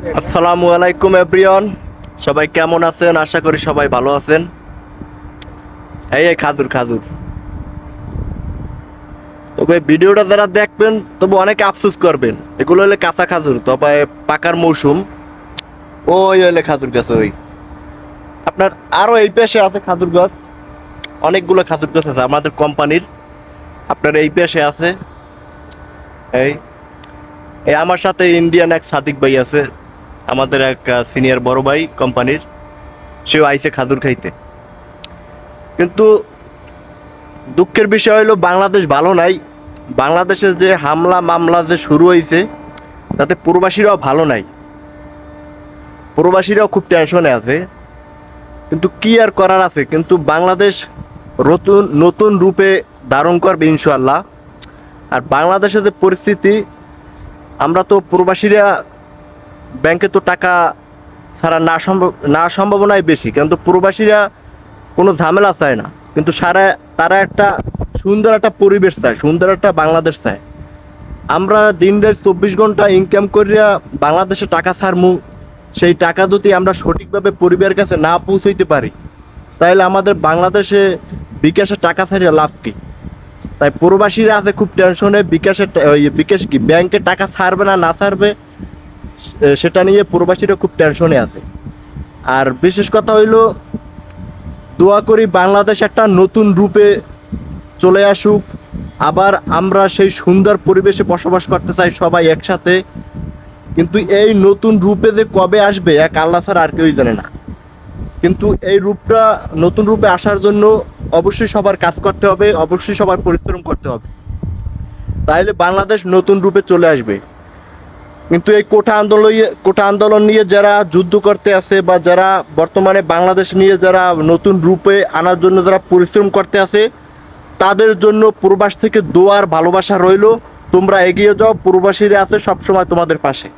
আসসালামু আলাইকুম, এভরিওয়ান। সবাই কেমন আছেন? আশা করি সবাই ভালো আছেন। এই খাজুর খাজুর। তবে ভিডিওটা যারা দেখবেন, তবে অনেকে আফসোস করবেন। এগুলো হলে কাঁচা খাজুর, তবে পাকার মৌসুম। ওই হলে খাজুর গাছ, ওই। আপনার আরও এই পেশে আছে খাজুর গাছ। অনেকগুলো খাজুর গাছ আছে আমাদের কোম্পানির। আপনার এই পেশে আছে। এই। এই, আমার সাথে ইন্ডিয়ান এক সাদিক ভাই আছে। আমাদের এক সিনিয়র বড় ভাই কোম্পানির সেও আইসে খাদুর খাইতে। কিন্তু দুঃখের বিষয় হলো বাংলাদেশ ভালো নাই। বাংলাদেশের যে হামলা মামলা যে শুরু হয়েছে তাতে প্রবাসীরাও ভালো নাই। প্রবাসীরাও খুব টেনশনে আছে। কিন্তু কি আর করার আছে? কিন্তু বাংলাদেশ নতুন নতুন রূপে ধারণ করবে ইনশাল্লাহ আর বাংলাদেশের যে পরিস্থিতি, আমরা তো প্রবাসীরা ব্যাংকে তো টাকা ছাড়া না সম্ভব না সম্ভাবনাই বেশি কিন্তু প্রবাসীরা কোনো ঝামেলা চায় না। কিন্তু সারা তারা একটা সুন্দর একটা পরিবেশ চায়, সুন্দর একটা বাংলাদেশ চায়। আমরা দিন রাত চব্বিশ ঘণ্টা ইনকাম করিয়া বাংলাদেশে টাকা ছাড়মু, সেই টাকা যদি আমরা সঠিকভাবে পরিবারের কাছে না পৌঁছাইতে পারি তাহলে আমাদের বাংলাদেশে বিকাশে টাকা ছাড়িয়ে লাভ কী? তাই প্রবাসীরা আছে খুব টেনশনে বিকাশের ওই বিকাশ কি? ব্যাংকে টাকা ছাড়বে না না ছাড়বে সেটা নিয়ে প্রবাসীরা খুব টেনশনে আছে। আর বিশেষ কথা হইল, দোয়া করি বাংলাদেশ একটা নতুন রূপে চলে আসুক। আবার আমরা সেই সুন্দর পরিবেশে বসবাস করতে চাই সবাই একসাথে। কিন্তু এই নতুন রূপে যে কবে আসবে, এক আল্লাহ ছাড়া আর কেউই জানে না। কিন্তু এই রূপটা, নতুন রূপে আসার জন্য অবশ্যই সবার কাজ করতে হবে, অবশ্যই সবার পরিশ্রম করতে হবে। তাহলে বাংলাদেশ নতুন রূপে চলে আসবে। কিন্তু এই কোটা আন্দোলন কোটা আন্দোলন নিয়ে যারা যুদ্ধ করতে আছে বা যারা বর্তমানে বাংলাদেশ নিয়ে যারা নতুন রূপে আনার জন্য যারা পরিশ্রম করতে আছে তাদের জন্য প্রবাস থেকে দোয়ার ভালোবাসা রইল। তোমরা এগিয়ে যাও, প্রবাসীরা আছে সবসময় তোমাদের পাশে।